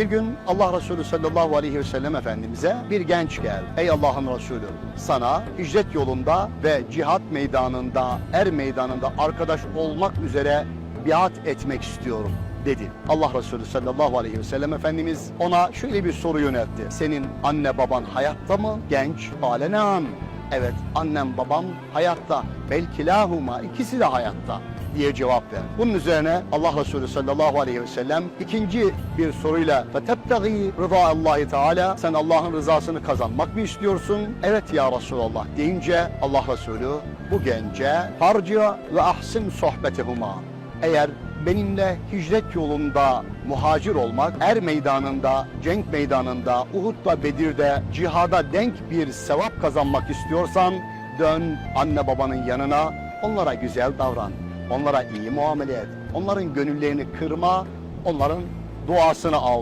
Bir gün Allah Resulü sallallahu aleyhi ve sellem Efendimiz'e bir genç geldi. Ey Allah'ın Resulü sana hicret yolunda ve cihat meydanında, er meydanında arkadaş olmak üzere biat etmek istiyorum dedi. Allah Resulü sallallahu aleyhi ve sellem Efendimiz ona şöyle bir soru yöneltti. Senin anne baban hayatta mı? Genç. Kale neam. Evet annem babam hayatta. Belki lahuma ikisi de hayatta diye cevap ver. Bunun üzerine Allah Resulü sallallahu aleyhi ve sellem ikinci bir soruyla فَتَبْتَغِي رِضَا Allahi Teala sen Allah'ın rızasını kazanmak mı istiyorsun? Evet ya Resulallah deyince Allah Resulü bu gence harca ve ahsin sohbetehuma eğer benimle hicret yolunda muhacir olmak, er meydanında, cenk meydanında, Uhud'da, Bedir'de, cihada denk bir sevap kazanmak istiyorsan dön anne babanın yanına, onlara güzel davran, onlara iyi muamele et, onların gönüllerini kırma, onların duasını al.